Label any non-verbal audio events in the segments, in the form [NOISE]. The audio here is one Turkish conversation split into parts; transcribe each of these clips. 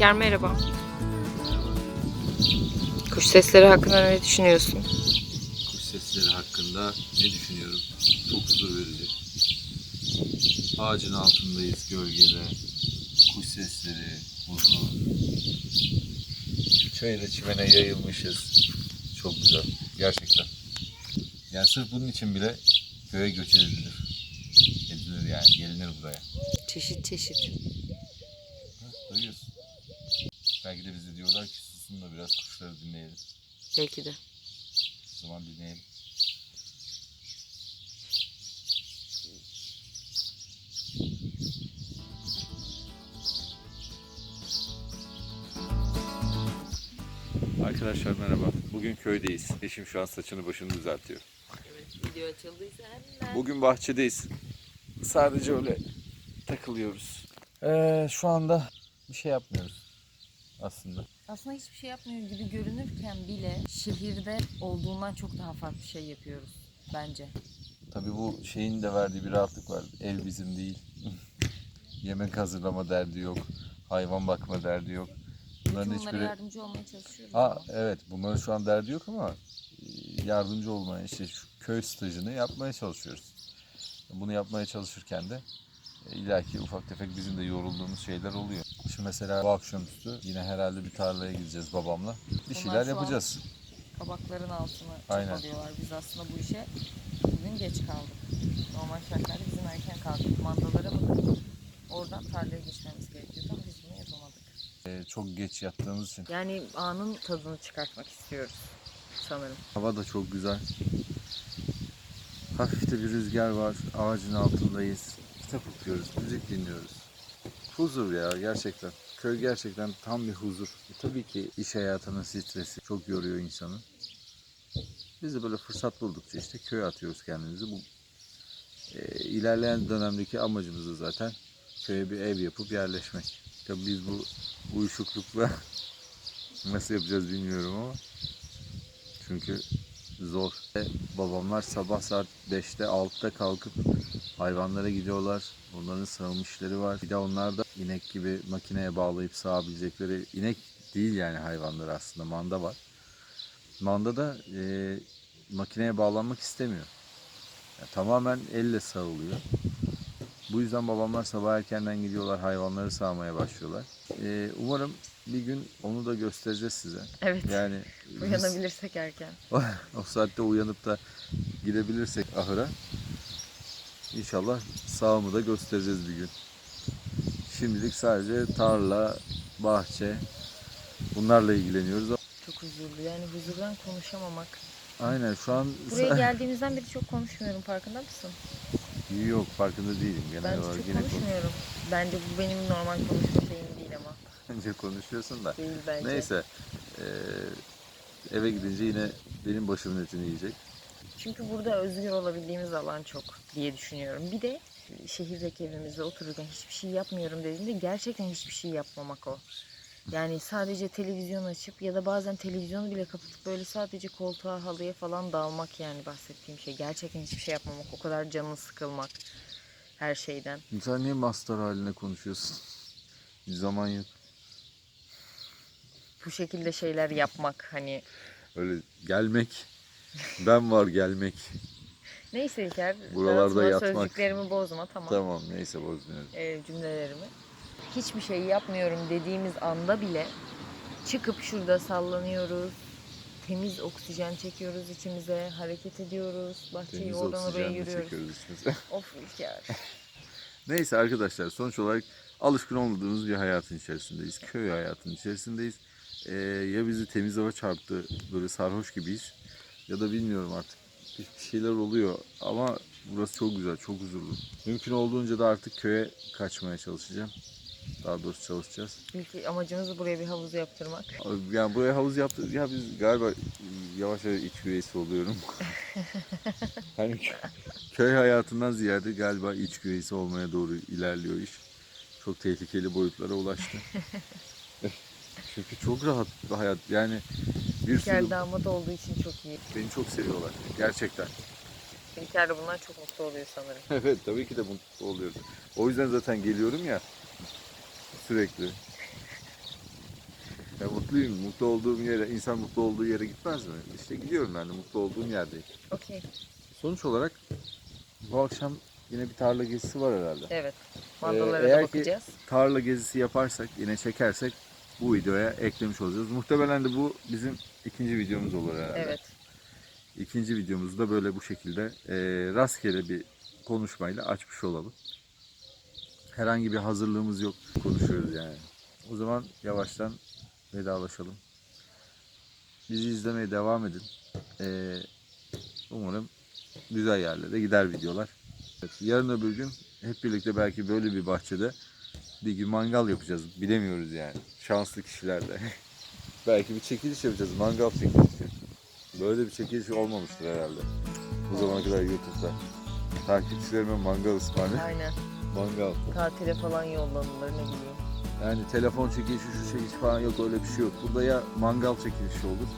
İlker merhaba. Kuş sesleri hakkında ne düşünüyorsun? Kuş sesleri hakkında ne düşünüyorum? Çok huzur verici. Ağacın altındayız gölgede. Kuş sesleri, huzur. Çayıra çimene yayılmışız. Çok güzel. Gerçekten. Yani sırf bunun için bile köye göç edilir. Edilir yani. Gelinir buraya. Çeşit çeşit. Belki de bize diyorlar ki susun da biraz kuşları dinleyelim. Belki de. O zaman dinleyelim. Arkadaşlar merhaba. Bugün köydeyiz. Eşim şu an saçını başını düzeltiyor. Evet video açıldıysa hemen. Bugün bahçedeyiz. Sadece öyle takılıyoruz. Ee, şu anda bir şey yapmıyoruz aslında. Aslında hiçbir şey yapmıyor gibi görünürken bile şehirde olduğundan çok daha farklı şey yapıyoruz bence. Tabii bu şeyin de verdiği bir rahatlık var. Ev bizim değil. [LAUGHS] Yemek hazırlama derdi yok. Hayvan bakma derdi yok. Bunların Bütün hiçbiri... yardımcı olmaya çalışıyoruz. Ha ama evet bunların şu an derdi yok ama e, yardımcı olmaya işte şu köy stajını yapmaya çalışıyoruz. Bunu yapmaya çalışırken de e, illaki ufak tefek bizim de yorulduğumuz şeyler oluyor. Şimdi mesela bu akşamüstü yine herhalde bir tarlaya gideceğiz babamla. Bir şeyler yapacağız. kabakların altını Aynen. çabalıyorlar. Biz aslında bu işe bugün geç kaldık. Normal şartlarda bizim erken kalkıp mandalara bakıp oradan tarlaya geçmemiz gerekiyordu ama biz bunu yapamadık. E, çok geç yattığımız için. Yani anın tadını çıkartmak istiyoruz sanırım. Hava da çok güzel. Hafif de bir rüzgar var. Ağacın altındayız. Kitap okuyoruz, müzik dinliyoruz. Huzur ya gerçekten. Köy gerçekten tam bir huzur. E, tabii ki iş hayatının stresi çok yoruyor insanı. Biz de böyle fırsat buldukça işte köye atıyoruz kendimizi. Bu e, ilerleyen dönemdeki amacımız da zaten köye bir ev yapıp yerleşmek. Tabii biz bu uyuşuklukla [LAUGHS] nasıl yapacağız bilmiyorum ama çünkü zor. E, Babamlar sabah saat 5'te 6'da kalkıp hayvanlara gidiyorlar. Onların sağım işleri var. Bir de onlar da inek gibi makineye bağlayıp sağabilecekleri inek değil yani hayvanlar aslında manda var. Manda da e, makineye bağlanmak istemiyor. Yani tamamen elle sağılıyor. Bu yüzden babamlar sabah erkenden gidiyorlar hayvanları sağmaya başlıyorlar. E, umarım bir gün onu da göstereceğiz size. Evet. Yani [LAUGHS] Uyanabilirsek erken. [LAUGHS] o saatte uyanıp da gidebilirsek ahıra inşallah sağımı da göstereceğiz bir gün. Şimdilik sadece tarla, bahçe bunlarla ilgileniyoruz. Çok huzurlu. Yani huzurdan konuşamamak. Aynen şu an Buraya geldiğimizden beri çok konuşmuyorum. Farkında mısın? Yok farkında değilim genel Bence olarak çok yine konuş- konuşmuyorum. Bence bu benim normal konuşma şeyim değil ama. [LAUGHS] Bence konuşuyorsun da. Değil bence. Neyse eve gidince yine benim başımın etini yiyecek. Çünkü burada özgür olabildiğimiz alan çok diye düşünüyorum. Bir de şehirdeki evimizde otururken hiçbir şey yapmıyorum dediğimde gerçekten hiçbir şey yapmamak o. Yani sadece televizyon açıp ya da bazen televizyonu bile kapatıp böyle sadece koltuğa halıya falan dalmak yani bahsettiğim şey. Gerçekten hiçbir şey yapmamak. O kadar canın sıkılmak her şeyden. Sen niye master haline konuşuyorsun? Hiç zaman yok. Bu şekilde şeyler yapmak hani. Öyle gelmek. Ben var gelmek. Neyse İlker. Buralarda yatmak. Sözcüklerimi bozma tamam. Tamam neyse bozmuyorum. e, cümlelerimi. Hiçbir şey yapmıyorum dediğimiz anda bile çıkıp şurada sallanıyoruz. Temiz oksijen çekiyoruz içimize, hareket ediyoruz. Bahçeyi Temiz oradan oraya yürüyoruz. çekiyoruz içimize. [LAUGHS] Of İlker. [LAUGHS] Neyse arkadaşlar sonuç olarak alışkın olmadığımız bir hayatın içerisindeyiz. Köy hayatının içerisindeyiz. Ee, ya bizi temiz hava çarptı böyle sarhoş gibiyiz ya da bilmiyorum artık bir şeyler oluyor ama burası çok güzel, çok huzurlu. Mümkün olduğunca da artık köye kaçmaya çalışacağım. Daha doğrusu çalışacağız. İlk amacımız buraya bir havuz yaptırmak. Yani buraya havuz yaptık. Ya biz galiba yavaş yavaş iç güveysi oluyorum. [LAUGHS] hani kö- köy hayatından ziyade galiba iç güveysi olmaya doğru ilerliyor iş. Çok tehlikeli boyutlara ulaştı. [LAUGHS] Çünkü çok rahat bir hayat. Yani bir İlker sürü damat olduğu için çok iyi. beni çok seviyorlar. Gerçekten. İlker de bundan çok mutlu oluyor sanırım. evet tabii ki de mutlu oluyordu. O yüzden zaten geliyorum ya sürekli. Ya mutluyum. Mutlu olduğum yere, insan mutlu olduğu yere gitmez mi? İşte gidiyorum ben de mutlu olduğum yerdeyim. Okey. Sonuç olarak bu akşam yine bir tarla gezisi var herhalde. Evet. Mandalara eğer da ki- bakacağız. Tarla gezisi yaparsak, yine çekersek bu videoya eklemiş olacağız. Muhtemelen de bu bizim ikinci videomuz olur herhalde. Evet. İkinci videomuzu da böyle bu şekilde e, rastgele bir konuşmayla açmış olalım. Herhangi bir hazırlığımız yok. Konuşuyoruz yani. O zaman yavaştan vedalaşalım. Bizi izlemeye devam edin. E, umarım güzel yerlere gider videolar. Evet, yarın öbür gün hep birlikte belki böyle bir bahçede bir gün mangal yapacağız. Bilemiyoruz yani. Şanslı kişilerle. [LAUGHS] belki bir çekiliş yapacağız. Mangal çekilişi. Böyle bir çekiliş olmamıştır herhalde. Bu zamana kadar YouTube'da. Takipçilerime mangal ısmarlayın. Aynen. Mangal. Tatile falan yollanılır ne bileyim. Yani telefon çekilişi, şu çekiliş falan yok öyle bir şey yok. Burada ya mangal çekilişi olur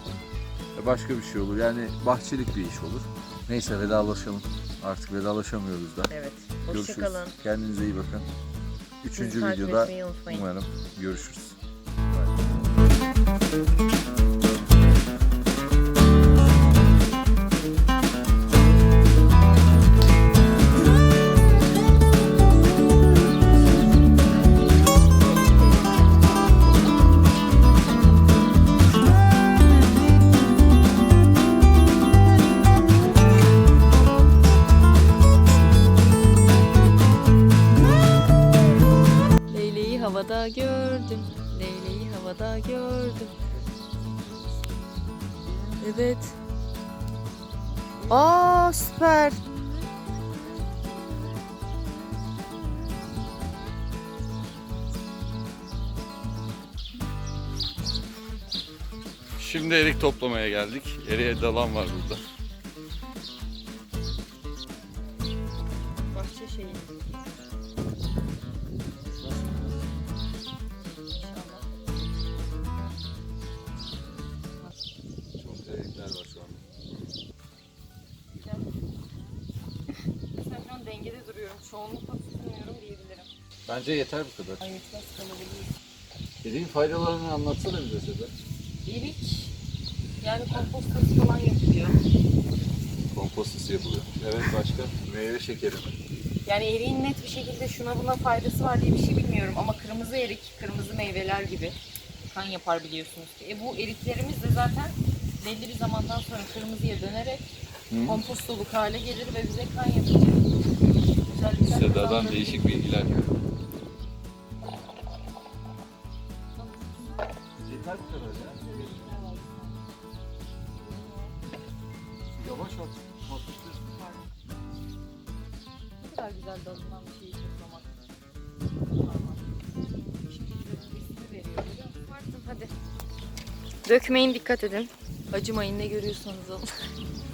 ya başka bir şey olur. Yani bahçelik bir iş olur. Neyse vedalaşalım. Artık vedalaşamıyoruz da. Evet. Hoşçakalın. Kendinize iyi bakın. Üçüncü Bizi takip videoda etmeyi unutmayın. umarım görüşürüz. Leyleği havada gördüm. Leyleği havada gördüm. Evet. Aa süper. Şimdi erik toplamaya geldik. Eriğe dalan var burada. Çoğunlukla tutunuyorum diyebilirim. Bence yeter bu kadar. Ay yetmez kalabiliriz. Eriğin faydalarını anlatsana bize Sedat. Erik yani kompostası falan yapılıyor. Kompostası yapılıyor. Evet başka? Meyve şekeri? Yani eriğin net bir şekilde şuna buna faydası var diye bir şey bilmiyorum ama kırmızı erik, kırmızı meyveler gibi kan yapar biliyorsunuz ki. E bu eriklerimiz de zaten belli bir zamandan sonra kırmızıya dönerek Hı. kompostoluk hale gelir ve bize kan yapacak. Seda'dan değişik bilgiler. Yavaş at. Ne kadar güzel dalınan bir şeyi toplamak. Hadi. Dökmeyin dikkat edin. Acımayın ne görüyorsanız alın.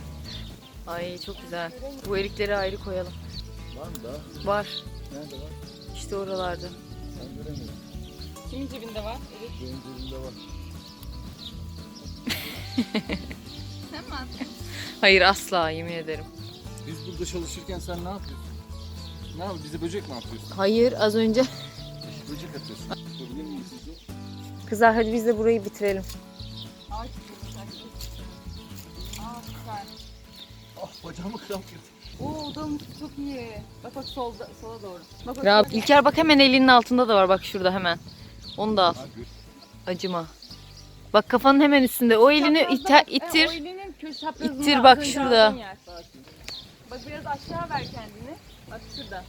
[LAUGHS] Ay çok güzel. Bu erikleri ayrı koyalım. Var mı daha? Var. Nerede var? İşte oralarda. Ben göremiyorum. Kimin cebinde var? Erik. Benim cebimde var. [LAUGHS] Hayır asla yemin ederim. Biz burada çalışırken sen ne yapıyorsun? Ne yapıyorsun? Bize böcek mi atıyorsun? Hayır az önce. [LAUGHS] Böcek atıyorsun. Tutabilir miyiz sizi? Kızlar hadi biz de burayı bitirelim. Aa süper. Ah bacağıma kramp girdi. Oo odanın çok iyi. Bak bak solda, sola doğru. Bak bak. Ya. İlker bak hemen elinin altında da var bak şurada hemen. Onu da al. Acıma. Bak kafanın hemen üstünde. O elini Çaprazda- iter, E, o ittir. elinin köşe çaprazında. İttir bak az önce şurada. aldığın yer. Bak biraz aşağı ver kendini. Bak şurada.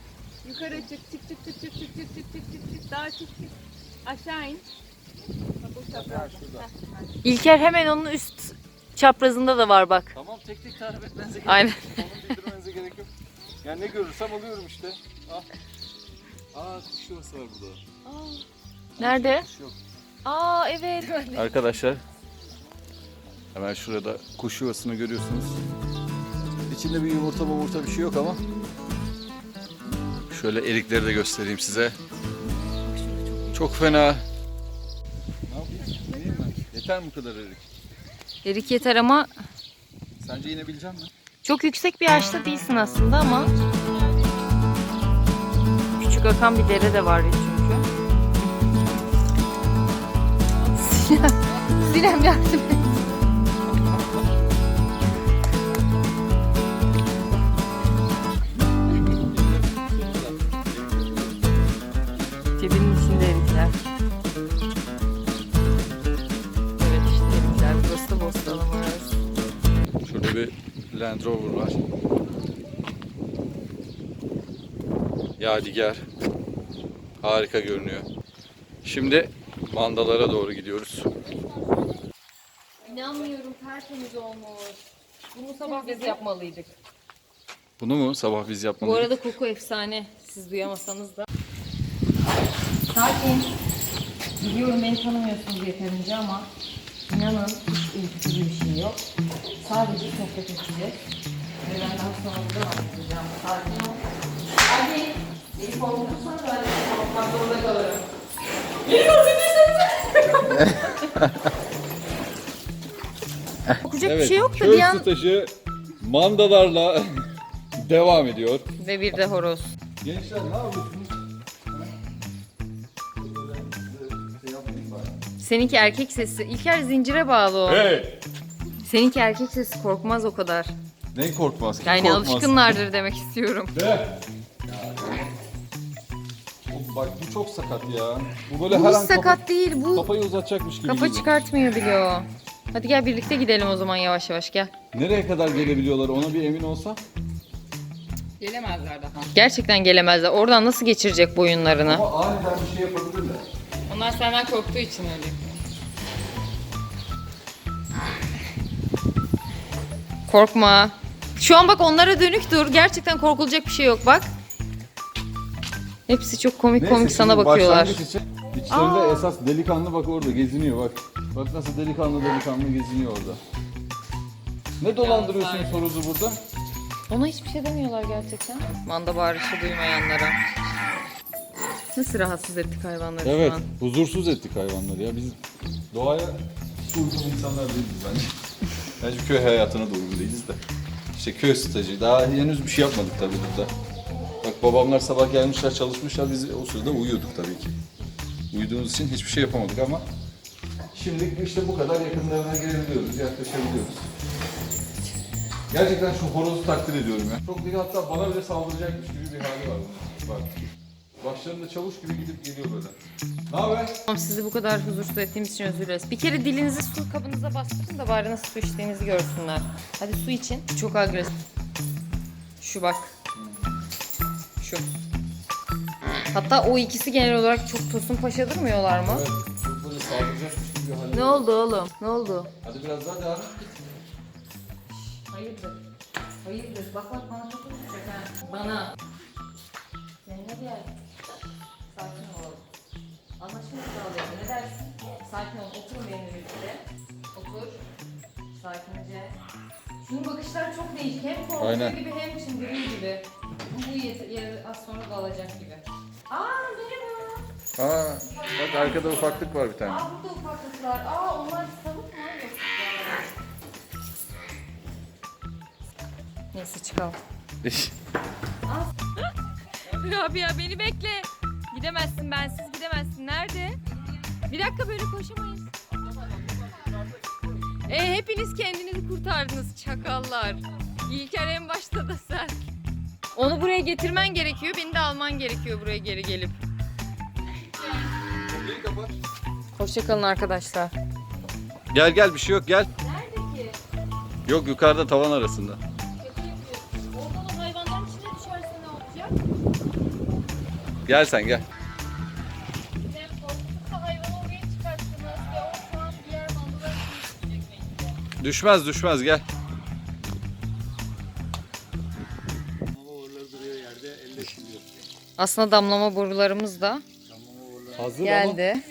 Yukarı çık çık çık çık çık çık çık çık çık çık çık daha çık çık. Aşağı in. Bak o çaprazda. şurada. Heh, heh. İlker hemen onun üst çaprazında da var bak. Tamam tek tek tarif etmenize gerek Aynen. Bildirmenize gerek yok. Yani ne görürsem alıyorum işte. Ah. Aa kuş yuvası var burada. Nerede? Kuş yok. Aa evet. Arkadaşlar hemen şurada kuş yuvasını görüyorsunuz. İçinde bir yumurta yumurta bir şey yok ama. Şöyle erikleri de göstereyim size. Çok fena. Ne yapayım? Yeter mi bu kadar erik? Erik yeter ama Sence inebilecek misin? Çok yüksek bir ağaçta değilsin aslında ama küçük akan bir dere de var çünkü. Sinem. Sinem yardım et. Land Rover var. Yadigar. Harika görünüyor. Şimdi mandalara doğru gidiyoruz. İnanmıyorum tertemiz olmuş. Bunu sabah biz yapmalıydık. Bunu mu sabah biz Bu yapmalıydık? arada koku efsane. Siz duyamasanız da. Sakin. Biliyorum beni tanımıyorsunuz yeterince ama inanın hiç ürkütücü bir şey yok. Sadece sohbet edeceğiz. Ve ben daha sonra buradan anlatacağım. Sakin ol. Hadi. Beni korkutursan ben de korkmak zorunda kalırım. Korkacak bir şey yok da bir an... stajı mandalarla [LAUGHS] devam ediyor. Ve bir de horoz. Gençler ne yapıyorsunuz? Seninki erkek sesi. İlker zincire bağlı o. Hey! Seninki erkek sesi korkmaz o kadar. Ne korkmaz? Kim Yani korkmaz? alışkınlardır demek istiyorum. De. Oğlum Bak bu çok sakat ya. Bu böyle Bu her hiç an sakat kafa- değil bu. kafayı uzatacakmış gibi Kafa geliyor. çıkartmıyor bile o. Hadi gel birlikte gidelim o zaman yavaş yavaş gel. Nereye kadar gelebiliyorlar ona bir emin olsam. Gelemezler daha. Gerçekten gelemezler. Oradan nasıl geçirecek boyunlarını? Ama aniden bir şey yapabilirler. Onlar senden korktuğu için öyle. Korkma. Şu an bak onlara dönük dur. Gerçekten korkulacak bir şey yok bak. Hepsi çok komik Neyse, komik sana şimdi bakıyorlar. başlangıç için içlerinde esas delikanlı bak orada geziniyor bak. Bak nasıl delikanlı delikanlı geziniyor orada. Ne dolandırıyorsun soruzu burada? Ona hiçbir şey demiyorlar gerçekten. Manda bağırışı duymayanlara. Nasıl rahatsız ettik hayvanları Evet, şu an? huzursuz ettik hayvanları ya. Biz doğaya uygun insanlar değiliz bence. [LAUGHS] Bence köy hayatına da uygun değiliz de. İşte köy stajı. Daha henüz bir şey yapmadık tabii burada. Bak babamlar sabah gelmişler çalışmışlar. Biz o sırada uyuyorduk tabii ki. Uyuduğumuz için hiçbir şey yapamadık ama şimdi işte bu kadar yakınlarına gelebiliyoruz, yaklaşabiliyoruz. Gerçekten şu horozu takdir ediyorum ya. Çok değil hatta bana bile saldıracakmış gibi bir hali var. bunun. Bak. Başlarında çavuş gibi gidip geliyor böyle. Ne haber? Tamam, Sizi bu kadar huzursuz ettiğimiz için özür dileriz. Bir kere dilinizi su kabınıza bastırın da bari nasıl su içtiğinizi görsünler. Hadi su için. Çok agresif. Şu bak. Şu. Hatta o ikisi genel olarak çok tosun paşa durmuyorlar mı? Evet, çok böyle saldıracakmış gibi bir hali. Ne oldu oğlum? Ne oldu? Hadi biraz daha devam et. Hayırdır? Hayırdır? Bak bak bana çok vuracak ha. Bana. Kendine gel. Sakin olalım. Anlaşmayı sağlayalım. Ne dersin? Sakin ol. Oturun benimle birlikte. Otur. Sakince. Şunun bakışları çok değişik. Hem korkuyor Aynen. gibi hem çıldırıyor gibi. Bu yeri, yeri az sonra dalacak gibi. Aa merhaba. Aa, bak arkada ufaklık var bir tane. Aa burada ufaklıklar. Aa onlar tavuk mu? Yok. Neyse çıkalım. [LAUGHS] Rabia beni bekle. Gidemezsin bensiz gidemezsin. Nerede? Bir dakika böyle koşamayız. E hepiniz kendinizi kurtardınız çakallar. İlker en başta da sen. Onu buraya getirmen gerekiyor. Beni de alman gerekiyor buraya geri gelip. Hoşçakalın arkadaşlar. Gel gel bir şey yok gel. Nerede ki? Yok yukarıda tavan arasında. Düşecek belki de. Düşmez düşmez gel. Aslında damlama borularımız da Hazır geldi.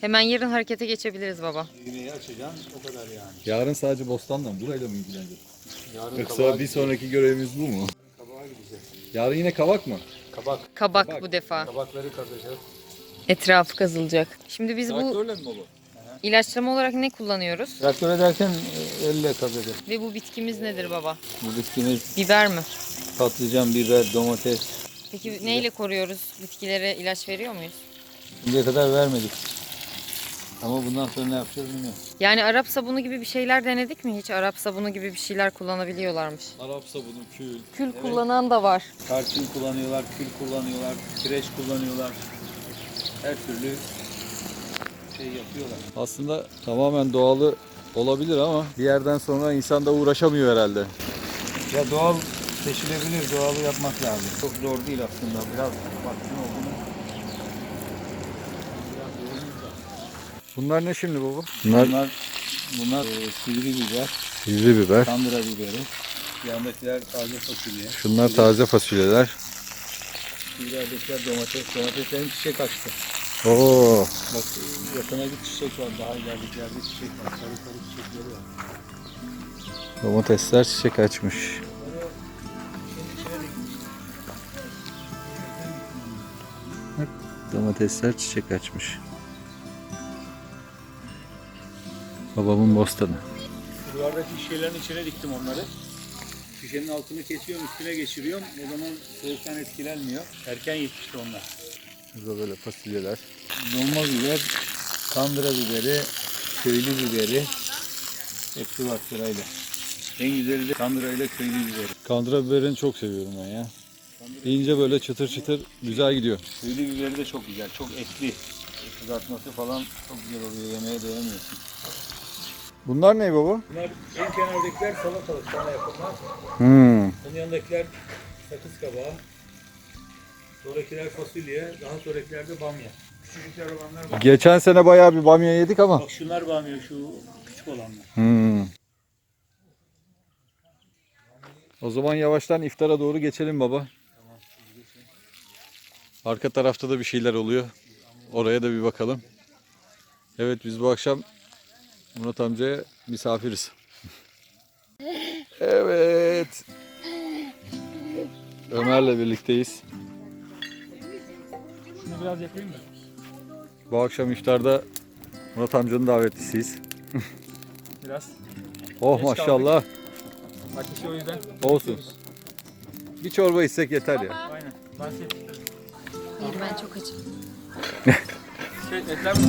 Hemen yarın harekete geçebiliriz baba. Yarın sadece bostanla mı? Burayla mı ilgileneceğiz? Yoksa bir sonraki görevimiz bu mu? Yarın yine kavak mı? Kabak bu defa. Kabakları kazacağız. Etrafı kazılacak. Şimdi biz bu Traktörle mi baba? ilaçlama olarak ne kullanıyoruz? Traktör ederken e, elle kazacağız. Ve bu bitkimiz nedir baba? Bu bitkimiz Biber mi? patlıcan, biber, domates. Peki neyle koruyoruz? Bitkilere ilaç veriyor muyuz? Şimdiye kadar vermedik. Ama bundan sonra ne yapacağız bilmiyorum. Yani Arap sabunu gibi bir şeyler denedik mi hiç? Arap sabunu gibi bir şeyler kullanabiliyorlarmış. Arap sabunu, kül. Kül kullanan da var. Tarçın kullanıyorlar, kül kullanıyorlar, kireç kullanıyorlar. Her türlü şey yapıyorlar. Aslında tamamen doğalı olabilir ama bir yerden sonra insan da uğraşamıyor herhalde. Ya doğal seçilebilir, doğalı yapmak lazım. Çok zor değil aslında. Biraz vaktin olduğunu. Bunlar ne şimdi baba? Bunlar Bunlar, bunlar e, sivri biber, sivri biber. kandıra biberi. Yandakiler taze fasulye. Şunlar taze fasulyeler. İleridekiler domates. Domateslerin çiçek açtı. Oo. Bak yakına bir çiçek var. Daha ileridekilerde çiçek var. Sarı sarı çiçekleri var. Domatesler çiçek açmış. Bak, Domatesler çiçek açmış. Babamın bostanı. Buralardaki şişelerin içine diktim onları. Şişenin altını kesiyorum, üstüne geçiriyorum. O zaman soğuktan etkilenmiyor. Erken yetişti onlar. Burada böyle fasulyeler. Dolma biber, kandıra biberi, köylü biberi. Hepsi var sırayla. En güzeli de kandıra ile köylü biberi. Kandıra biberini çok seviyorum ben ya. İnce böyle çıtır çıtır güzel gidiyor. Köylü biberi de çok güzel, çok etli. Kızartması falan çok güzel oluyor, yemeğe doyamıyorsun. Bunlar ne baba? Bunlar en kenardakiler salatalık, sana yapılmaz. Hmm. Onun yanındakiler sakız kabağı. Sonrakiler fasulye, daha sonrakiler de bamya. Küçücükler olanlar bamya. Geçen sene bayağı bir bamya yedik ama. Bak şunlar bamya, şu küçük olanlar. Hmm. O zaman yavaştan iftara doğru geçelim baba. Arka tarafta da bir şeyler oluyor. Oraya da bir bakalım. Evet biz bu akşam Murat amcaya misafiriz. Evet. Ömer'le birlikteyiz. Şunu biraz yapayım mı? Bu akşam iftarda Murat amcanın davetlisiyiz. Biraz. Oh Geç maşallah. Ateşi o yüzden. Olsun. Bir çorba içsek yeter ya. Aynen. Ben şey Hayır ben çok açım. Şey, etler mi?